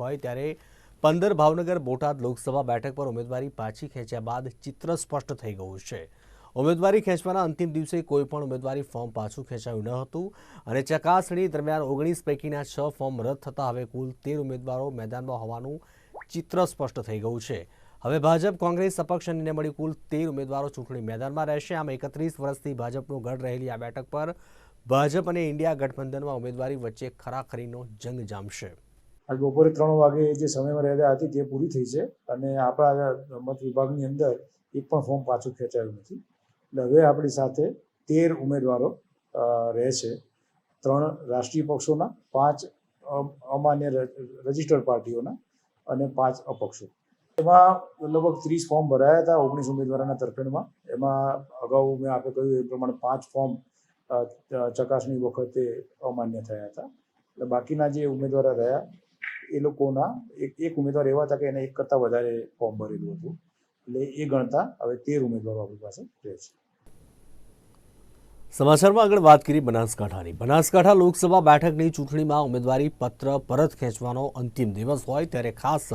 હોય ત્યારે પંદર ભાવનગર બોટાદ લોકસભા બેઠક પર ઉમેદવારી પાછી ખેંચ્યા બાદ ચિત્ર સ્પષ્ટ થઈ ગયું છે. ઉમેદવારી ખેંચવાના અંતિમ દિવસે કોઈ પણ ઉમેદવારી ફોર્મ પાછું ખેંચાયું ન હતું અને ચકાસણી દરમિયાન ઓગણીસ પૈકીના છ ફોર્મ રદ થતાં હવે કુલ તેર ઉમેદવારો મેદાનમાં હોવાનું ચિત્ર સ્પષ્ટ થઈ ગયું છે. હવે ભાજપ, કોંગ્રેસ અપક્ષ અને મળી કુલ તેર ઉમેદવારો ચૂંટણી મેદાનમાં રહેશે. આમ એકત્રીસ વર્ષથી ભાજપનું ગઢ રહેલી આ બેઠક પર ભાજપ અને ઇન્ડિયા ગઠબંધનમાં ઉમેદવારી વચ્ચે ખરાખરીનો જંગ જામશે. આજ બપોરે ત્રણ વાગે જે સમય મર્યાદા હતી તે પૂરી થઈ છે અને આપણા મત વિભાગની અંદર એક પણ ફોર્મ પાછું ખેંચાયું નથી. એટલે હવે આપણી સાથે તેર ઉમેદવારો રહે છે. ત્રણ રાષ્ટ્રીય પક્ષોના, પાંચ અમાન્ય રજિસ્ટર્ડ પાર્ટીઓના અને પાંચ અપક્ષો. એમાં લગભગ ત્રીસ ફોર્મ ભરાયા હતા ઓગણીસ ઉમેદવારોના તરફેણમાં. એમાં અગાઉ મેં આપે કહ્યું એ પ્રમાણે પાંચ ફોર્મ ચકાસણી વખતે અમાન્ય થયા હતા. એટલે બાકીના જે ઉમેદવારો રહ્યા એ લોકોના એક ઉમેદવાર એવા હતા કે એને એક કરતાં વધારે ફોર્મ ભરેલું હતું. એટલે એ ગણતા હવે તેર ઉમેદવારો આપણી પાસે રહે છે. સમાચારમાં આગળ વાત કરી બનાસકાંઠાની. બનાસકાંઠા લોકસભા બેઠકની ચૂંટણીમાં ઉમેદવારી પત્ર પરત ખેંચવાનો અંતિમ દિવસ હોય ત્યારે ખાસ